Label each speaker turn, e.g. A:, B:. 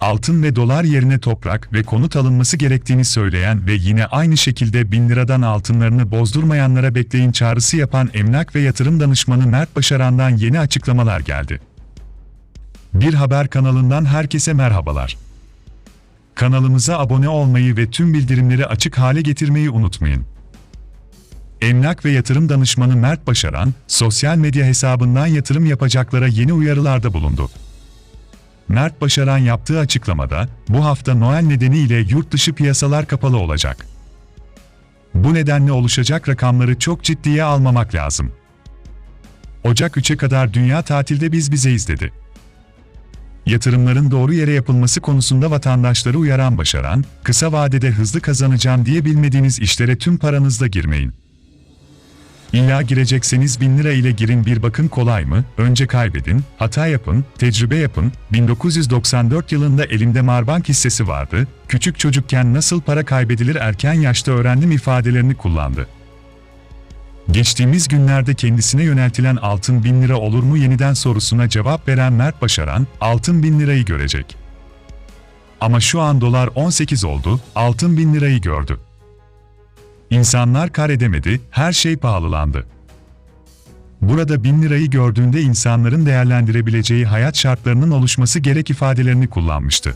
A: altın ve dolar yerine toprak ve konut alınması gerektiğini söyleyen ve yine aynı şekilde bin liradan altınlarını bozdurmayanlara bekleyin çağrısı yapan emlak ve yatırım danışmanı Mert Başaran'dan yeni açıklamalar geldi. Bir haber kanalından herkese merhabalar. Kanalımıza abone olmayı ve tüm bildirimleri açık hale getirmeyi unutmayın. Emlak ve yatırım danışmanı Mert Başaran, sosyal medya hesabından yatırım yapacaklara yeni uyarılarda bulundu. Mert Başaran yaptığı açıklamada, bu hafta Noel nedeniyle yurt dışı piyasalar kapalı olacak. Bu nedenle oluşacak rakamları çok ciddiye almamak lazım. Ocak 3'e kadar dünya tatilde biz bizeyiz dedi. Yatırımların doğru yere yapılması konusunda vatandaşları uyaran Başaran, kısa vadede hızlı kazanacağım diye bilmediğiniz işlere tüm paranızla girmeyin. İlla girecekseniz 1000 lira ile girin bir bakın kolay mı? Önce kaybedin, hata yapın, tecrübe yapın. 1994 yılında elimde Marbank hissesi vardı. Küçük çocukken nasıl para kaybedilir erken yaşta öğrendim ifadelerini kullandı. Geçtiğimiz günlerde kendisine yöneltilen altın 1000 lira olur mu yeniden sorusuna cevap veren Mert Başaran, altın 1000 lirayı görecek. Ama şu an dolar 18 oldu, altın 1000 lirayı gördü. İnsanlar kar edemedi, her şey pahalılandı. Burada 1000 lirayı gördüğünde insanların değerlendirebileceği hayat şartlarının oluşması gerek ifadelerini kullanmıştı.